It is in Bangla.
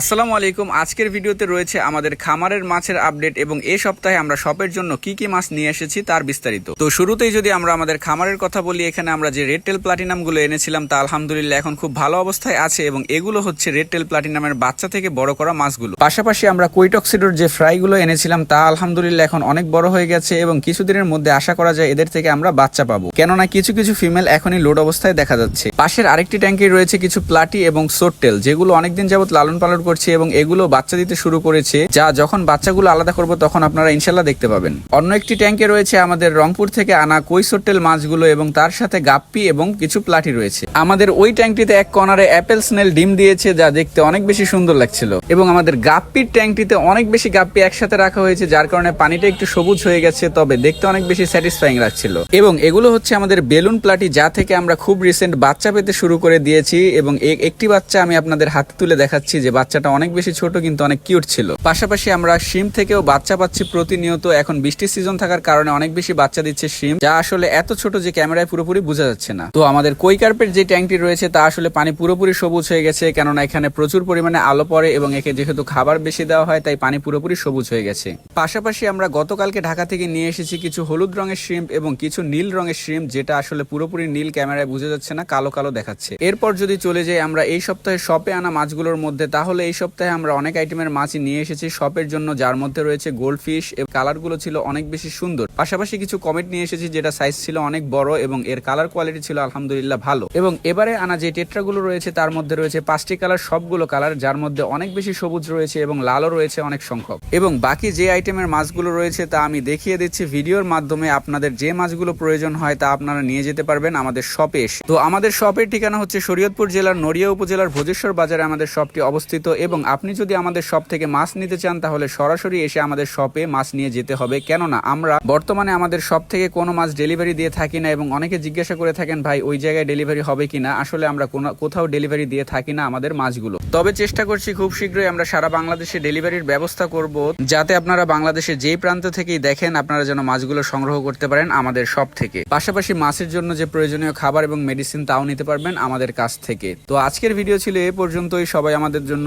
আসসালামু আলাইকুম। আজকের ভিডিওতে রয়েছে আমাদের খামারের মাছের আপডেট এবং এ সপ্তাহে আমরা শপের জন্য কি কি মাছ নিয়ে এসেছি তার বিস্তারিত। তো শুরুতেই যদি আমরা আমাদের খামারের কথা বলি, এখানে আমরা যে রেড টেল প্লাটিনামগুলো এনেছিলাম তা আলহামদুলিল্লাহ এখন খুব ভালো অবস্থায় আছে এবং এগুলো হচ্ছে রেড টেল প্লাটিনামের বাচ্চা থেকে বড় করা মাছগুলো। পাশাপাশি আমরা কুইটক্সিডোর যে ফ্রাই গুলো এনেছিলাম তা আলহামদুলিল্লাহ এখন অনেক বড় হয়ে গেছে এবং কিছুদিনের মধ্যে আশা করা যায় এদের থেকে আমরা বাচ্চা পাবো। কেননা কিছু কিছু ফিমেল এখনই লোড অবস্থায় দেখা যাচ্ছে। পাশের আরেকটি ট্যাঙ্কি রয়েছে কিছু প্লাটি এবং সোটটেল যেগুলো অনেকদিন যাবত লালন পালন করছে এবং এগুলো বাচ্চা দিতে শুরু করেছে, যা যখন বাচ্চাগুলো আলাদা করব তখন আপনারা ইনশাল্লাহ দেখতে পাবেন। অন্য একটি ট্যাঙ্কে রয়েছে আমাদের রংপুর থেকে আনা কই সোটটেল মাছগুলো এবং তার সাথে গাপ্পি এবং কিছু প্লাটি রয়েছে। আমাদের ওই ট্যাঙ্কটিতে এক কর্নারে অ্যাপেল স্নেল ডিম দিয়েছে, যা দেখতে অনেক বেশি সুন্দর লাগছিল। এবং আমাদের গাপ্পির ট্যাঙ্কটিতে অনেক বেশি গাপ্পি একসাথে রাখা হয়েছে, যার কারণে পানিটা একটু সবুজ হয়ে গেছে, তবে দেখতে অনেক বেশি স্যাটিসফাইং লাগছিল। এবং এগুলো হচ্ছে আমাদের বেলুন প্লাটি, যা থেকে আমরা খুব রিসেন্ট বাচ্চা পেতে শুরু করে দিয়েছি এবং একটি বাচ্চা আমি আপনাদের হাতে তুলে দেখাচ্ছি যে বাচ্চাটা অনেক বেশি ছোট, কিন্তু অনেক কিউট ছিল। পাশাপাশি আমরা শিম থেকেও বাচ্চা পাচ্ছি প্রতিনিয়ত। এখন বৃষ্টির সিজন থাকার কারণে অনেক বেশি বাচ্চা দিচ্ছে শিম, যা আসলে এত ছোট যে ক্যামেরায় পুরোপুরি বোঝা যাচ্ছে না। তো আমাদের কই কার্পেট যে ট্যাঙ্কটি রয়েছে, তা আসলে পানি পুরোপুরি সবুজ হয়ে গেছে, কেননা এখানে প্রচুর পরিমাণে আলো পড়ে এবং একে যেহেতু খাবার বেশি দেওয়া হয়, তাই পানি পুরোপুরি সবুজ হয়ে গেছে। পাশাপাশি আমরা গতকালকে ঢাকা থেকে নিয়ে এসেছি কিছু হলুদ রঙের শ্রিম্প এবং কিছু নীল রঙের শ্রিম্প যেটা আসলে পুরোপুরি নীল ক্যামেরায় বোঝা যাচ্ছে না, কালো কালো দেখাচ্ছে। এরপর যদি চলে যাই আমরা এই সপ্তাহে শপে আনা মাছগুলোর মধ্যে, তাহলে এই সপ্তাহে আমরা অনেক আইটেমের মাছই নিয়ে এসেছি। শপের জন্য যার মধ্যে রয়েছে গোল্ড ফিশ এবং কালারগুলো ছিল অনেক বেশি সুন্দর। পাশাপাশি কিছু কমেট নিয়ে এসেছি যেটা সাইজ ছিল অনেক বড় এবং এর কালার কোয়ালিটি ছিল আলহামদুলিল্লাহ ভালো। এবং এবারে আনা যে টেট্রাগুলো রয়েছে তার মধ্যে রয়েছে পাঁচটি কালার সবগুলো কালার যার মধ্যে অনেক বেশি সবুজ রয়েছে এবং লালও রয়েছে অনেক সংখ্যক। এবং বাকি যে আইটেমের মাছগুলো রয়েছে তা আমি দেখিয়ে দিচ্ছি ভিডিওর মাধ্যমে। আপনাদের যে মাছগুলো প্রয়োজন হয় তা আপনারা নিয়ে যেতে পারবেন আমাদের শপে এসে। তো আমাদের শপের ঠিকানা হচ্ছে শরীয়তপুর জেলার নড়িয়া উপজেলার ভোজেশ্বর বাজারে আমাদের শপটি অবস্থিত। এবং আপনি যদি আমাদের শপ থেকে মাছ নিতে চান, তাহলে সরাসরি এসে আমাদের শপে মাছ নিয়ে যেতে হবে। কেননা, আমরা বর্তমানে আমাদের শপ থেকে কোনো মাছ ডেলিভারি দিয়ে থাকি না এবং অনেকে জিজ্ঞাসা করে থাকেন, ভাই, ওই জায়গায় ডেলিভারি হবে কিনা? আসলে আমরা কোথাও ডেলিভারি দিয়ে থাকি না আমাদের মাছগুলো। তবে চেষ্টা করছি খুব শীঘ্রই আমরা সারা বাংলাদেশে ডেলিভারির ব্যবস্থা করব, যাতে আপনারা বাংলাদেশের যেই প্রান্ত থেকেই দেখেন, আপনারা যেন মাছগুলো সংগ্রহ করতে পারেন আমাদের শপ থেকে। পাশাপাশি মাছের জন্য যে প্রয়োজনীয় খাবার এবং মেডিসিন তাও নিতে পারবেন আমাদের কাছ থেকে। তো আজকের ভিডিও ছিল এ পর্যন্তই। সবাই আমাদের জন্য